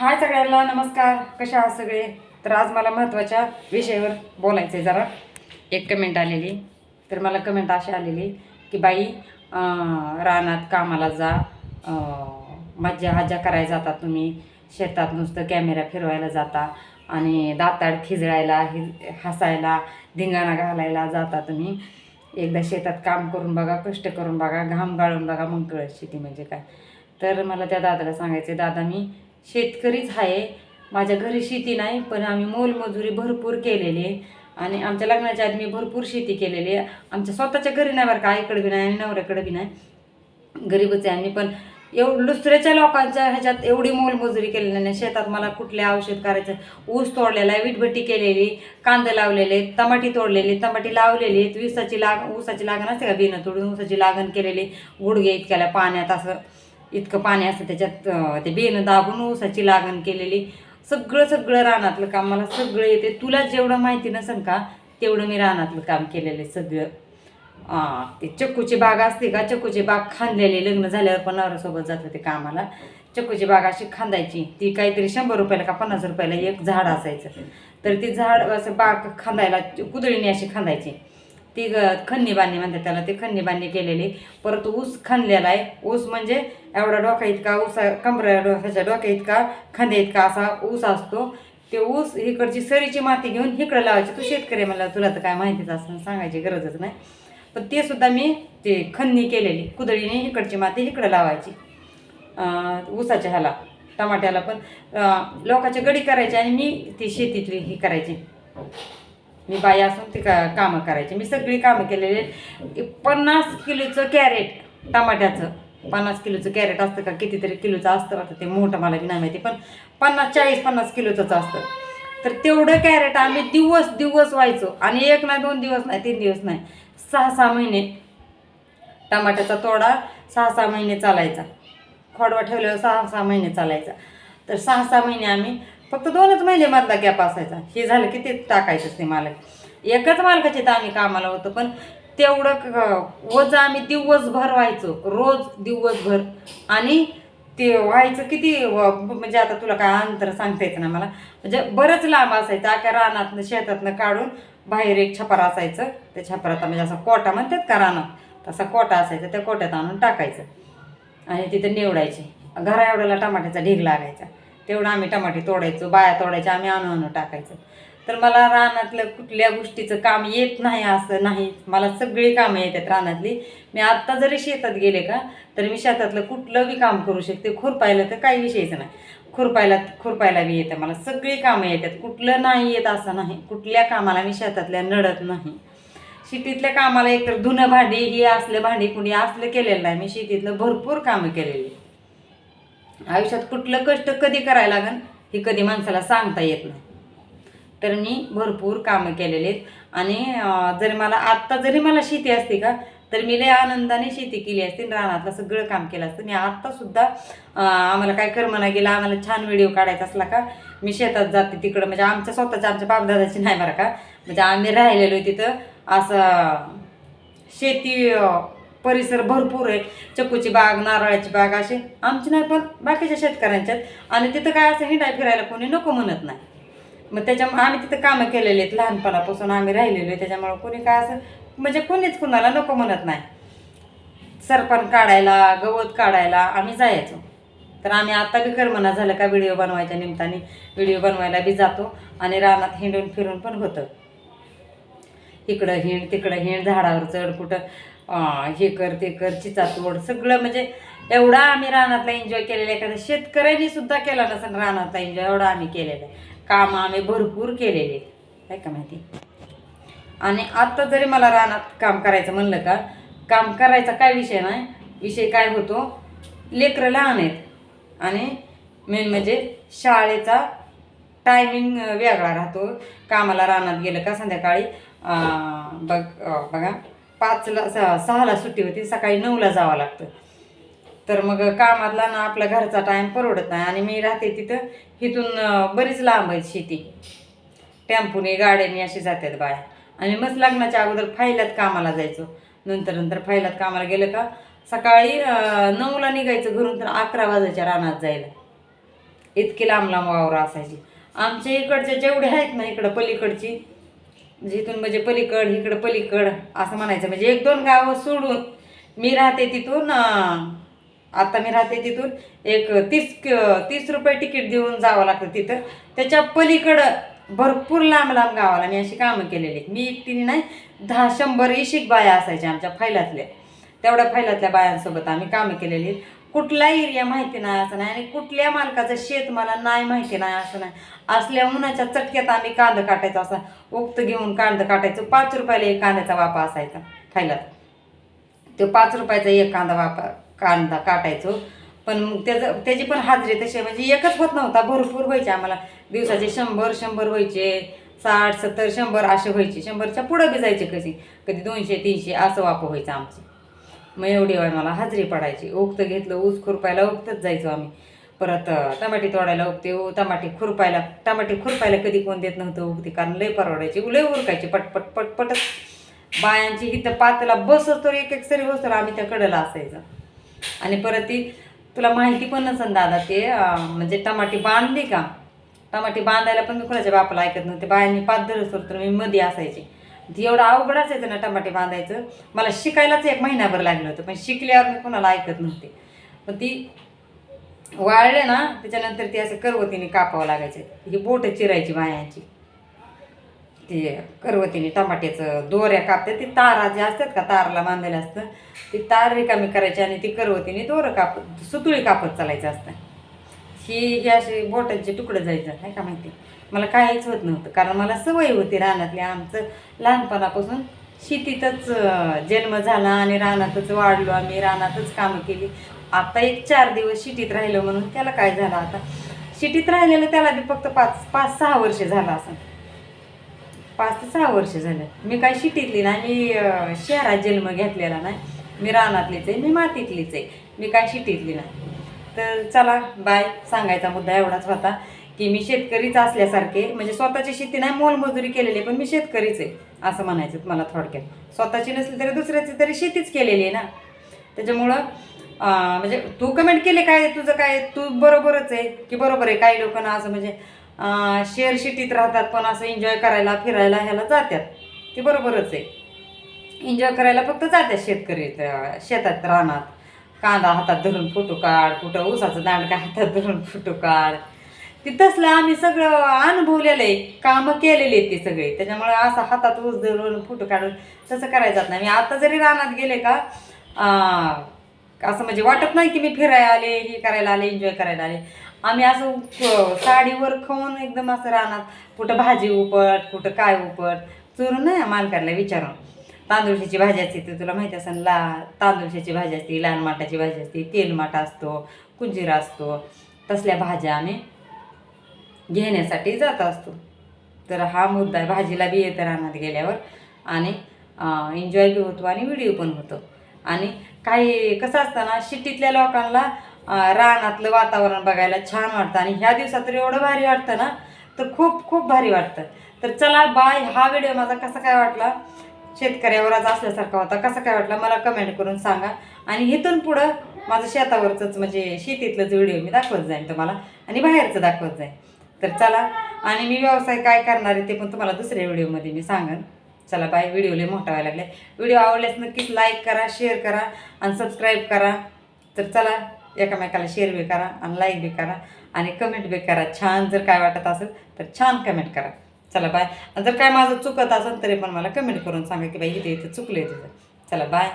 हाय सगळ्यांना नमस्कार. कशा आहात सगळे? तर आज मला महत्त्वाच्या विषयावर बोलायचं आहे जरा. एक कमेंट आलेली. तर मला कमेंट अशी आलेली की बाई रानात कामाला जा. मज्जा हज्जा करायला जाता तुम्ही. शेतात नुसतं कॅमेरा फिरवायला जाता. आणि दाताड खिजळायला हि हसायला धिंगाणा घालायला जाता तुम्ही. एकदा शेतात काम करून बघा कष्ट करून बघा घाम गाळून बघा मग कळत शेती म्हणजे काय. तर मला त्या दादाला सांगायचे दादा मी शेतकरीच आहे माझ्या घरी शेती नाही पण आम्ही मोलमजुरी भरपूर केलेली आहे. आणि आमच्या लग्नाच्या आधी मी भरपूर शेती केलेली आहे. आमच्या स्वतःच्या घरी नाही बरं का आईकडे बी नाही आणि नवऱ्याकडे बी नाही. गरीबच आहे आम्ही पण एवढं दुसऱ्याच्या लोकांच्या ह्याच्यात एवढी मोलमजुरी केलेली नाही. शेतात मला कुठले औषध करायचं? ऊस तोडलेला आहे विटभट्टी केलेली कांदे लावलेले टमाटी तोडलेली टमाटी लावलेली आहेत. ऊसाची लाग ऊसाची लागण असते का? बिनं तोडून ऊसाची लागण केलेली गुडघे इतक्याला पाण्यात असं. इतकं पाणी असतं त्याच्यात ते बेनं दाबून ऊसाची लागण केलेली सगळं सगळं रानातलं काम. मला सगळं येते. तुला जेवढं माहिती नसेल का तेवढं मी रानातलं काम केलेलं आहे सगळं. ते चक्कूची बाग असते का चक्कूची बाग खांदलेली लग्न झाल्यावर पण नवऱ्यासोबत जात होते कामाला. चक्कूची बाग अशी खांदायची. ती काहीतरी शंभर रुपयाला का पन्नास रुपयाला एक झाड असायचं. तर ती झाड असं बाग खांदायला कुदळीने अशी खांदायची. ती ग- खन्नी बांधणी म्हणतात त्याला ते खन्नी बांधणी केलेली. परत ऊस खणलेला आहे. ऊस म्हणजे एवढा डोका इतका ऊसा कमरा ह्याच्या डोक्या इतका खांद्या इतका असा ऊस असतो. ते ऊस इकडची सरीची माती घेऊन इकडं लावायची. तू शेतकरी मला तुला तर काय माहितीच असं सांगायची गरजच नाही. पण ते सुद्धा मी ते खन्नी केलेली. कुदळीने इकडची माती इकडं लावायची. ऊसाच्या ह्याला टमाट्याला पण. लोकाच्या गडी करायची आणि मी ती शेतीतली ही करायची. मी बाई असून ती का कामं करायची. मी सगळी कामं केलेली पन्नास किलोचं कॅरेट टमाट्याचं. पन्नास किलोचं कॅरेट असतं का? कितीतरी किलोचं असतं वाटतं. ते मोठं मला बी नाही माहिती पण पन्नास चाळीस पन्नास किलोचंच असतं. तर तेवढं कॅरेट आम्ही दिवस दिवस व्हायचो. आणि एक नाही दोन दिवस नाही तीन दिवस नाही. सहा सहा महिने टमाट्याचा तोडा सहा सहा महिने चालायचा. खोडवा ठेवल्यावर सहा सहा महिने चालायचा. तर सहा सहा महिने आम्ही फक्त दोनच महिने मधला गॅप असायचा. हे झालं की ते टाकायचंच ते मालक. एकच मालकाचे तर आम्ही कामाला होतो पण तेवढं क- वज आम्ही दिवसभर व्हायचो. रोज दिवसभर. आणि ते व्हायचं किती व- म्हणजे आता तुला काय अंतर सांगता येतं ना मला. म्हणजे बरंच लांब असायचं अख्या रानातनं शेतातनं काढून बाहेर एक छपर असायचं. त्या छपरात म्हणजे असा कोटा म्हणतात का रानात? तसा कोटा असायचा त्या कोट्यात आणून टाकायचं. आणि तिथं निवडायचे. घरा एवढ्याला टमाट्याचा ढीग लागायचा. तेवढं आम्ही टमाटे तोडायचो बाया तोडायच्या आम्ही आणून आणून टाकायचं. तर मला रानातलं कुठल्या गोष्टीचं काम येत नाही असं नाही. मला सगळी कामं येतात रानातली. मी आत्ता जरी शेतात गेले का तर मी शेतातलं कुठलं बी काम करू शकते. खुरपायला तर काही विषयच नाही. खुरपायला खुरपायला बी येतं. मला सगळी कामं येतात. कुठलं नाही येत असं नाही. कुठल्या कामाला मी शेतातल्या नडत नाही. शेतीतल्या कामाला एकतर धुणं भांडी हे असलं भांडी कुणी असलं केलेलं नाही. मी शेतीतलं भरपूर कामं केलेली. आयुष्यात कुठलं कष्ट कधी करायला लागन हे कधी माणसाला सांगता येत नाही. तर मी भरपूर कामं केलेले आहेत आणि जर जरी मला आत्ता जरी मला शेती असते का तर मी लय आनंदाने शेती केली असते रानातलं सगळं काम केलं असतं. मी आत्तासुद्धा आम्हाला काय करमना गेला आम्हाला छान व्हिडिओ काढायचा असला का मी शेतात जाते तिकडं. म्हणजे आमच्या स्वतःच्या आमच्या बापदादाची नाही बरं का. म्हणजे आम्ही राहिलेलो तिथं असं शेती परिसर भरपूर आहे. चक्कूची बाग नारळाची बाग असे आमची नाही पण बाकीच्या शेतकऱ्यांच्यात. आणि तिथं काय असं हिंडाय फिरायला कोणी नको म्हणत नाही. मग त्याच्यामुळे आम्ही तिथं कामं केलेली आहेत. लहानपणापासून आम्ही राहिलेलो आहे. त्याच्यामुळं कोणी काय असं म्हणजे कोणीच कुणाला नको म्हणत नाही. सरपण काढायला गवत काढायला आम्ही जायचो. तर आम्ही आत्ता बी करमना झालं का व्हिडिओ बनवायच्या निमित्ताने. व्हिडिओ बनवायला बी जातो. आणि रानात हिंडून फिरून पण होतं. इकडं हिंड तिकडं हिंड. झाडावर चढ कुठं हे कर ते कर चिचा तोड सगळं म्हणजे एवढा आम्ही रानातला एन्जॉय केलेला एखाद्या शेतकऱ्यांनी सुद्धा केला नसेल रानातला एन्जॉय एवढा आम्ही केलेला आहे. कामं आम्ही भरपूर केलेले काय का माहिती? आणि आत्ता जरी मला रानात काम करायचं म्हणलं का काम करायचा काय विषय नाही. विषय काय होतो? लेकरं लहान आहेत. आणि मेन म्हणजे शाळेचा टायमिंग वेगळा राहतो. कामाला रानात गेलं का संध्याकाळी बघ बघा. पाचला स- सहाला सुट्टी होती सकाळी नऊला जावं लागतं. तर मग कामातला ना आपला घरचा टाईम परवडत नाही आणि मी राहते तिथं. इथून बरीच लांब आहे शेती. टेम्पोने गाड्याने अशी जातात बाया. आणि मस्त लग्नाच्या अगोदर फायल्यात कामाला जायचो. नंतर नंतर फायल्यात कामाला गेलं का सकाळी नऊला निघायचं घरून तर अकरा वाजायच्या रानात जायला. इतकी लांब लांब वावरं असायची. आमच्या इकडच्या जेवढे आहेत ना इकडं पलीकडची म्हणजे जिथून म्हणजे पलीकड इकडं पलीकड असं म्हणायचं. म्हणजे एक दोन गावं सोडून मी राहते तिथून आत्ता आता मी राहते तिथून एक तीस क- तीस रुपये तिकीट देऊन जावं लागतं तिथं. त्याच्या पलीकडं भरपूर लांब लांब गावाला मी अशी कामं केलेली. आहेत. मी एकटीने नाही दहा शंभर इशिक बाया असायच्या आमच्या फैलातल्या. तेवढ्या फैलातल्या बायांसोबत आम्ही कामं केलेली. कुठला एरिया माहिती नाही असं नाही. आणि कुठल्या मालकाचं शेत मला नाही माहिती नाही असं नाही. असल्या उन्हाच्या चटक्यात आम्ही कांदा काटायचा असा. उक्त घेऊन कांदा काटायचो. पाच रुपयाला एक कांद्याचा वापा असायचा खायला. तो पाच रुपयाचा एक कांदा वापा कांदा काटायचो. पण मग त्याचं त्याची पण हाजरी तशी म्हणजे एकच होत नव्हता. भरपूर व्हायचे आम्हाला. दिवसाचे शंभर शंभर व्हायचे. साठ सत्तर शंभर असे व्हायचे. शंभरच्या पुढं बी जायचे कधी. कधी दोनशे तीनशे असं वापर व्हायचं आमचं. मग एवढी वेळ मला हाजरी पडायची. उगतं घेतलं ऊस खुरपायला उगतच जायचो आम्ही. परत टमाटे तोडायला उगते उ टमाटे खुरपायला टमाटे खुरपायला कधी कोण देत नव्हतं उगते कारण लय परवडायची. लय उरकायची पटपट पटपटच बायांची इथं पातला बसच तर एक एक सरी बसतो आम्ही त्या कडेला असायचं आणि परत ती तुला माहिती पण नसन दादा ते म्हणजे टमाटे बांधली का? टमाटे बांधायला पण मी कुणाच्या बापाला ऐकत नव्हते. बायांनी पात धरस तर मी मध्ये असायचे. म्हणजे एवढं अवघड असायचं ना टमाटे बांधायचं. मला शिकायलाच एक महिनाभर लागलं होतं पण शिकल्यावर मी कुणाला ऐकत नव्हते. पण ती वाळले ना त्याच्यानंतर ती असं करवतीने कापावं लागायचं. ही बोटं चिरायची बायांची. ते करवतीने टमाट्याचं दोऱ्या कापते ती तारा जे असतात का तारला बांधलेलं असतं ती तार रिकामी करायची आणि ती करवतीने दोरं काप सुतुळी कापत चालायचं असतं. ही ही अशी बोटांचे तुकडं जायचं नाही का माहिती? मला काहीच होत नव्हतं. कारण मला सवय होती रानातली. आमचं लहानपणापासून शेतीतच जन्म झाला आणि रानातच वाढलो आम्ही रानातच कामं केली. आता एक चार दिवस शिटीत राहिलो म्हणून त्याला काय झालं आता? शिटीत राहिलेलं त्याला बी फक्त पाच पाच सहा वर्ष झालं असं. पाच ते सहा वर्ष झालं. मी काय शिटीतली नाही मी शहरात जन्म घेतलेला नाही. मी रानातलीच आहे मी मातीतलीच आहे. मी काय शिटीतली नाही. तर चला बाय. सांगायचा मुद्दा एवढाच होता. की मी शेतकरीच असल्यासारखे म्हणजे स्वतःची शेती नाही मोलमजुरी केलेली आहे, पण मी शेतकरीच आहे असं म्हणायचं मला थोडक्यात. स्वतःची नसली तरी दुसऱ्याची तरी शेतीच केलेली आहे ना. त्याच्यामुळं म्हणजे तू कमेंट केले काय तुझं काय तू बरोबरच आहे की बरोबर आहे काही लोकांना असं म्हणजे शेअर शिटीत राहतात पण असं एन्जॉय करायला फिरायला ह्याला जातात ते बरोबरच आहे. एन्जॉय करायला फक्त जातात शेतकरी शेतात रानात. कांदा हातात धरून फोटो काढ कुठं ऊसाचं दांडका हातात धरून फोटो काढ. ते तसलं आम्ही सगळं अनुभवलेलं आहे कामं केलेली आहेत ते सगळे. त्याच्यामुळे असं हातात ऊस धरून फोटो काढून तसं करायचं नाही. मी आता जरी रानात गेले का असं म्हणजे वाटत नाही की मी फिरायला आले हे करायला आले एन्जॉय करायला आले. आम्ही असं साडीवर खाऊन एकदम असं रानात कुठं भाजी उपट कुठं काय उपट चुरून नाही मालकाला विचारून. तांदूळशाची भाजी असते ते तुला माहिती असेल ला तांदूळशाची भाजी असते लहान माटाची भाजी असते तेलमाटा असतो कुंजीरा असतो तसल्या भाज्या आम्ही घेण्यासाठी जात असतो. तर हा मुद्दा आहे भाजीला बी येतं रानात गेल्यावर. आणि एन्जॉय बी होतो आणि व्हिडिओ पण होतो. आणि काही कसं असतं ना सिटीतल्या लोकांना रानातलं वातावरण बघायला छान वाटतं. आणि ह्या दिवसात तर एवढं भारी वाटतं ना तर खूप खूप भारी वाटतं. तर चला बाय हा व्हिडिओ माझा कसा काय वाटला? शेतकऱ्यावरच असल्यासारखा होता. कसा काय वाटला? मला कमेंट करून सांगा. आणि इथून पुढं माझं शेतावरचंच म्हणजे शेतीतलंच व्हिडिओ मी दाखवत जाईन तुम्हाला. आणि बाहेरचं दाखवत जाईन. तर चला आणि मी व्यवसाय काय करणार आहे ते पण तुम्हाला दुसऱ्या व्हिडिओमध्ये मी सांगेन. चला बाय व्हिडिओ लय मोठा व्हायला लागले व्हिडिओ आवडल्यास नक्कीच लाईक करा शेअर करा आणि सबस्क्राईब करा. तर चला एकामेकाला शेअर बी करा आणि लाईक बी करा आणि कमेंट बी करा. छान जर काय वाटत असेल तर छान कमेंट करा. चला बाय. आणि जर काय माझं चुकत असेल तरी पण मला कमेंट करून सांगा की बाई इथे इथे चुकलं आहे तिथं चला बाय.